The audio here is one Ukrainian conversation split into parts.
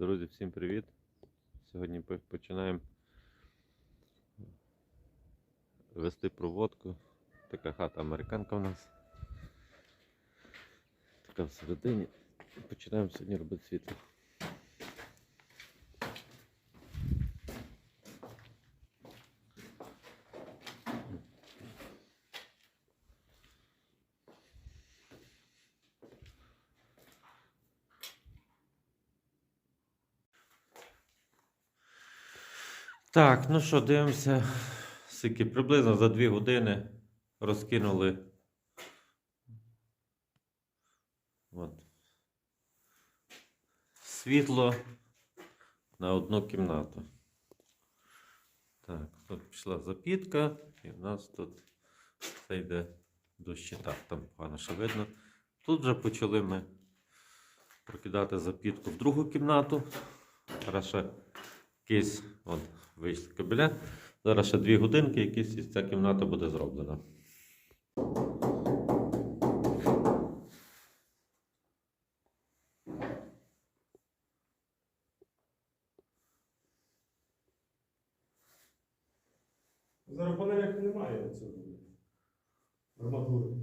Друзі, всім привіт! Сьогодні починаємо вести проводку. Така хата американка у нас. Така всередині. Починаємо сьогодні робити світло. Так, ну що, дивимося. Скільки приблизно за 2 години розкинули. От. Світло на одну кімнату. Так, тут пішла запітка, і в нас тут це йде до щита. Там погано що видно. Тут вже почали ми прокидати запітку в другу кімнату. Ще якийсь от, вийшли кабеля. Зараз ще дві годинки, якісь і ця кімната буде зроблена. Зараз панелек немає цього. Арматури.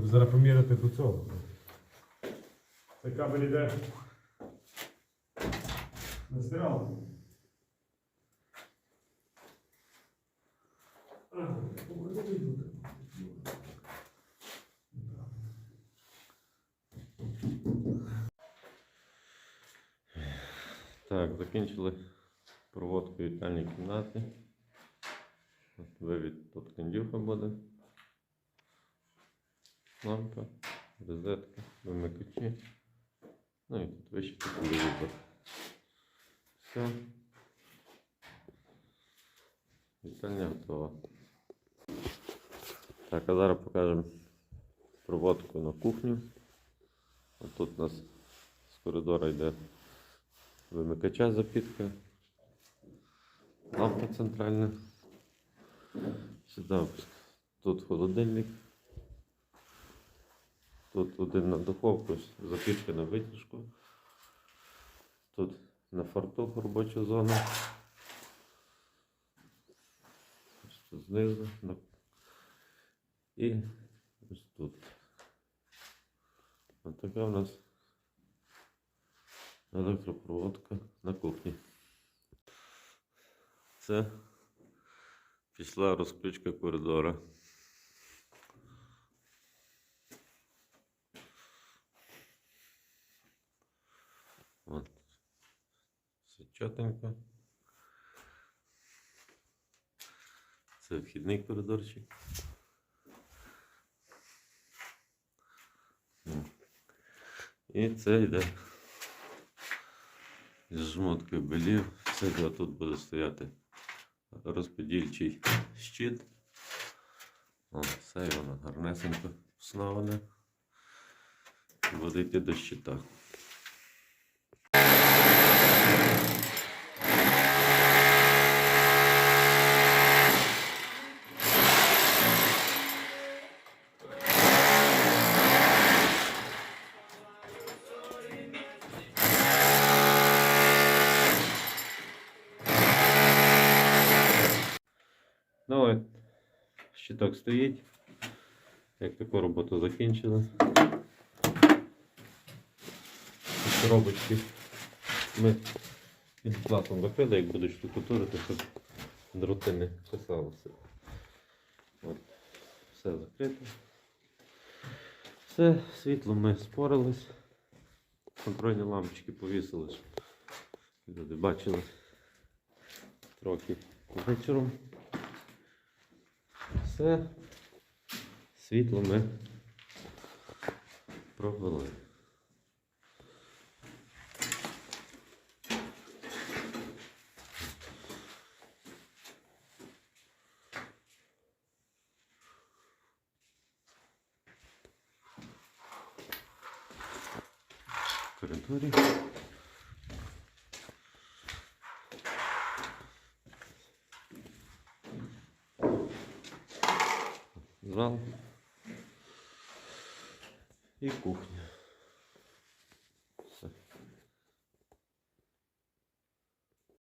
Треба зараз поміряти до цього. Це кабель іде на стиралку. Так, закінчили проводку вітальні кімнати. Вивід тут кондюха буде. Лампа, розетка, вимикачі. Ну і тут вище телевізор. Все. Вітальня готова. Так, а зараз покажемо проводку на кухню. От тут у нас з коридора йде вимикача запітка, лампа центральна. Сюди тут холодильник. Тут один на духовку, запітка на витяжку. Тут на фартух робоча зона. Ось тут знизу. І ось тут. Ось така у нас електропроводка на кухні. Це пішла розключка коридора. Чотенько. Це вхідний коридорчик. І це йде з жмоткою белів. Все тут буде стояти розподільчий щит. О, все воно гарнесенько встановлене. Буде йти до щита. Щиток стоїть. Як таку роботу закінчили. Коробочки ми під платом закрили, як будуть штукатурити, щоб дроти не писалося. От, все закрито. Все, світло ми спорились. Контрольні лампочки повісили, щоб люди бачили трохи вечором. Все. Світло ми провели. В коридорі. Зал і кухня.